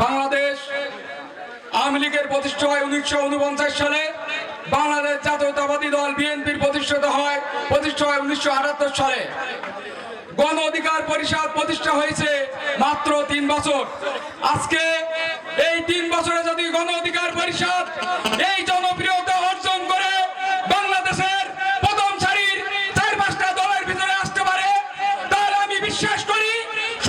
বাংলাদেশ আওয়ামী লীগের প্রতিষ্ঠা হয় উনিশশো উনপঞ্চাশ সালে বাংলাদেশ জাতীয়তাবাদী দল বিএনপির প্রতিষ্ঠিত হয় প্রতিষ্ঠা হয় উনিশশো আটাত্তর সালে। গণ অধিকার পরিষদ প্রতিষ্ঠা হয়েছে মাত্র তিন বছর। আজকে এই তিন বছরে যদি গণ অধিকার পরিষদ এই জনপ্রিয়তা অর্জন করে বাংলাদেশের প্রথম সারির চার পাঁচটা দলের ভিতরে আসতে পারে তাহলে আমি বিশ্বাস করি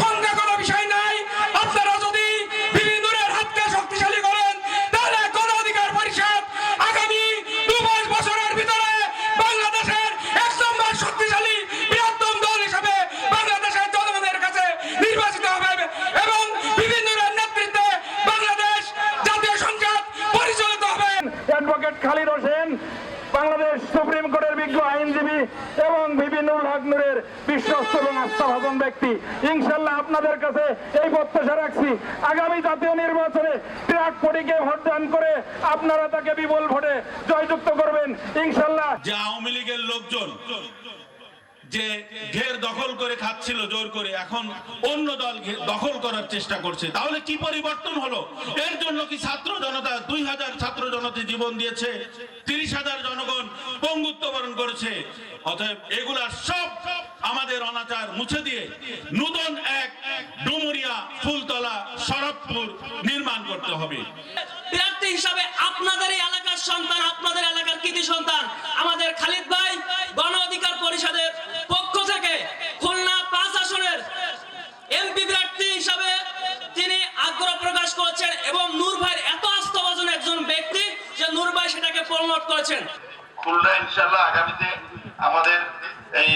সঙ্গে কোনো বিষয় নাই আপনারা যদি বিলিন্দুরের হাতকে শক্তিশালী করেন তাহলে গণ অধিকার পরিষদ আগামী দু পাঁচ বছরের ভিতরে বাংলাদেশের এক নম্বর শক্তিশালী বৃহত্তম দল হিসাবে বাংলাদেশের জনগণের কাছে নির্বাচিত হবে এবং বিভিন্ন নেতৃত্বে বাংলাদেশ জাতীয় সংসদ পরিচালিত হবে অ্যাডভোকেট খালিদ হোসেন বাংলাদেশ সুপ্রিম কোর্টের বিজ্ঞ আইনজীবী এবং বিভিন্নুল হক নূরের বিশ্বস্ত এবং আস্থাভাজন ব্যক্তি। ইনশাল্লাহ আপনাদের কাছে এই প্রত্যাশা রাখছি। আগামী জাতীয় নির্বাচনে ট্রাক পটিকে ভোটদান করে আপনারা তাকে বিপুল ভোটে জয়যুক্ত করবেন। ইনশাল্লাহ যে আওয়ামী লীগের লোকজন যে ঘের দখল করে খাচ্ছিল জোর করে, এখন অন্য দল দখল করার চেষ্টা করছে। তাহলে কি পরিবর্তন হলো? এর জন্য কি ছাত্র জনতা, দুই হাজার ছাত্র জনতা জীবন দিয়েছে, তিরিশ হাজার জনগণ পঙ্গুত্ব বরণ করেছে, অতএব এগুলা সব আমাদের অনাচার মুছে দিয়ে নূতন এক ডুমুরিয়া ফুলতলা শরৎপুর নির্মাণ করতে হবে প্রার্থী হিসাবে আপনাদের এই এলাকার সন্তান আপনাদের এলাকার কৃতি সন্তান আমাদের খালিদ ভাই গণ অধিকার পরিষদের পক্ষ থেকে খুলনা পাঁচ আসনের এমপি প্রার্থী হিসাবে তিনি আগ্রহ প্রকাশ করেছেন এবং নূর ভাইয়ের এত আস্থাভাজন একজন ব্যক্তি যে নূর ভাই প্রমোট করেছেন খুলনা ইনশাল্লাহ আগামীতে আমাদের এই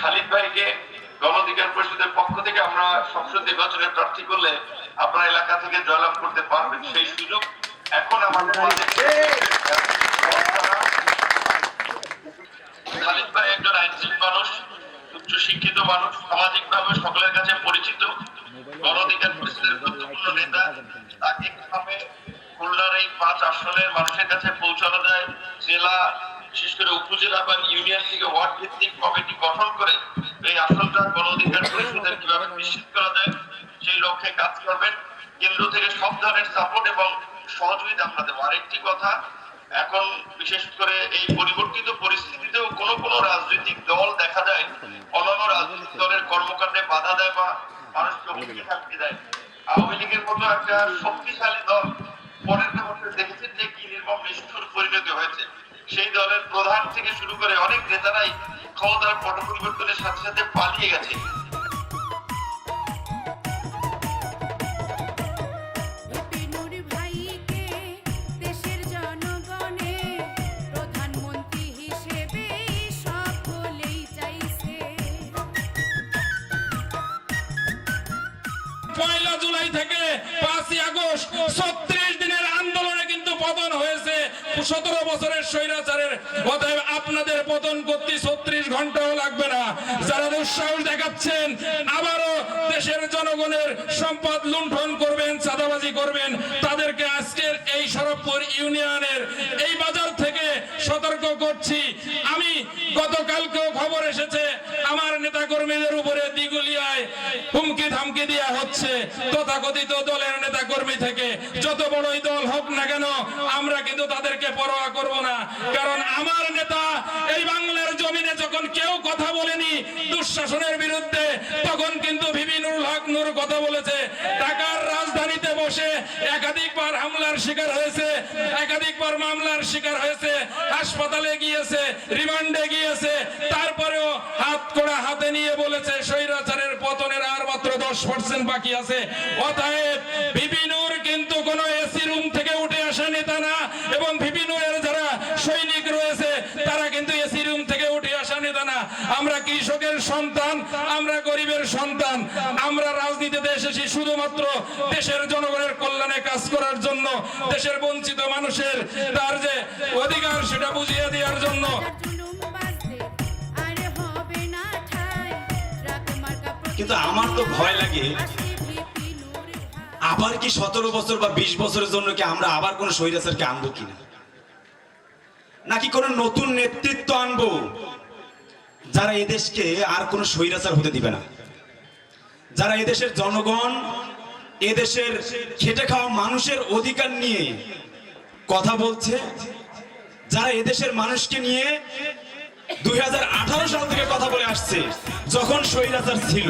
খালিদ ভাইকে গণ অধিকার পরিষদের পক্ষ থেকে আমরা সংসদ নির্বাচনে প্রার্থী করলে আপনার এলাকা থেকে জয়লাভ করতে পারবেন সেই সুযোগ এখন আমাদের খালিদ ভাই একজন আইনজীবী মানুষ উচ্চ শিক্ষিত মানুষ সামাজিক ভাবে সকলের কাছে পরিচিত গণধিকার পরিষদের গুরুত্বপূর্ণ নেতা। তাকে কীভাবে খুলনার এই পাঁচ আসনের মানুষের কাছে পৌঁছানো যায় জেলা, বিশেষ করে উপজেলা বা ইউনিয়ন থেকে ওয়ার্ড ভিত্তিক কমিটি গঠন করে এই আসনটা গণ অধিকার পরিষদের কীভাবে নিশ্চিত করা যায় সেই লক্ষ্যে কাজ করবেন। কেন্দ্র থেকে সব ধরনের সাপোর্ট এবং সহযোগিতা আমরা দেবো। আরেকটি কথা, এখন বিশেষ করে এই পরিবর্তিত পরিস্থিতিতেও কোনো কোনো রাজনৈতিক দল দেখা যায়, অন্যান্য রাজনৈতিক দলের কর্মকাণ্ডে বাধা দেয় বা মানুষকে হুমকি থাকতে দেয়। আওয়ামী লীগের মতো একটা শক্তিশালী দল পরের বছর দেখেছেন যে কি নির্মম নিষ্ঠুর পরিণতি হয়েছে। সেই দলের প্রধান থেকে শুরু করে অনেক নেতারাই ক্ষমতার পট পরিবর্তনের সাথে সাথে পালিয়ে গেছে। পয়লা জুলাই থেকে পাঁচই আগস্ট ছত্রিশ দিনের আন্দোলনে কিন্তু পতন হয়েছে সতেরো বছরের স্বৈরাচারের অতএব আপনাদের পতন করতে ছত্রিশ ঘন্টাও লাগবে না। যারা দুঃসাহস দেখাচ্ছেন, আবারও দেশের জনগণের সম্পদ লুণ্ঠন করবেন, চাঁদাবাজি করবেন। তাদেরকে আজকের এই শরৎপুর ইউনিয়নের এই বাজার থেকে সতর্ক করছি। আমি গতকালকেও খবর এসেছে, আমার নেতা কর্মীদের উপরে ধামকি দেওয়া হচ্ছে। তথাকথিত দলের নেতা কর্মী থেকে যত বড়ই দল হোক না কেন, আমরা কিন্তু তাদেরকে পরোয়া করব না। কারণ আমার নেতা এই বাংলার জমিনে যখন কেউ কথা বলেনি দুঃশাসনের বিরুদ্ধে, তখন কিন্তু বিভিনুল হক নূর কথা বলেছে। ঢাকার রাজধানীতে বসে একাধিকবার হামলার শিকার হয়েছে, একাধিকবার মামলার শিকার হয়েছে, হাসপাতালে গিয়েছে, রিমান্ডে গিয়েছে, তারপরেও হাত কড়া হাতে নিয়ে বলেছে মাত্র দশ পার্সেন্ট বাকি আছে। অতএব বিপিনুর কিন্তু কোন এসি রুম থেকে উঠে আসা নেতা না এবং বিপিনুরের যারা সৈনিক রয়েছে, তারা কিন্তু এসি রুম থেকে উঠে আসা নেতা না। আমরা কৃষকের সন্তান, আমরা গরিবের সন্তান, আমরা রাজনীতিতে এসেছি শুধুমাত্র দেশের জনগণের কল্যাণে কাজ করার জন্য, দেশের বঞ্চিত মানুষের তার যে অধিকার সেটা বুঝিয়ে দেওয়ার জন্য। কিন্তু আমার তো ভয় লাগে। আবার কি সতেরো বছর বা বিশ বছরের জন্য কি আমরা আবার কোন স্বৈরাচারকে আনব কিনা? নাকি কোন নতুন নেতৃত্ব আনব যারা এদেশকে আর কোন স্বৈরাচার হতে দিবে না? যারা এদেশের জনগণ এদেশের খেটে খাওয়া মানুষের অধিকার নিয়ে কথা বলছে, যারা এদেশের মানুষকে নিয়ে দুই হাজার আঠারো সাল থেকে কথা বলে আসছে যখন স্বৈরাচার ছিল।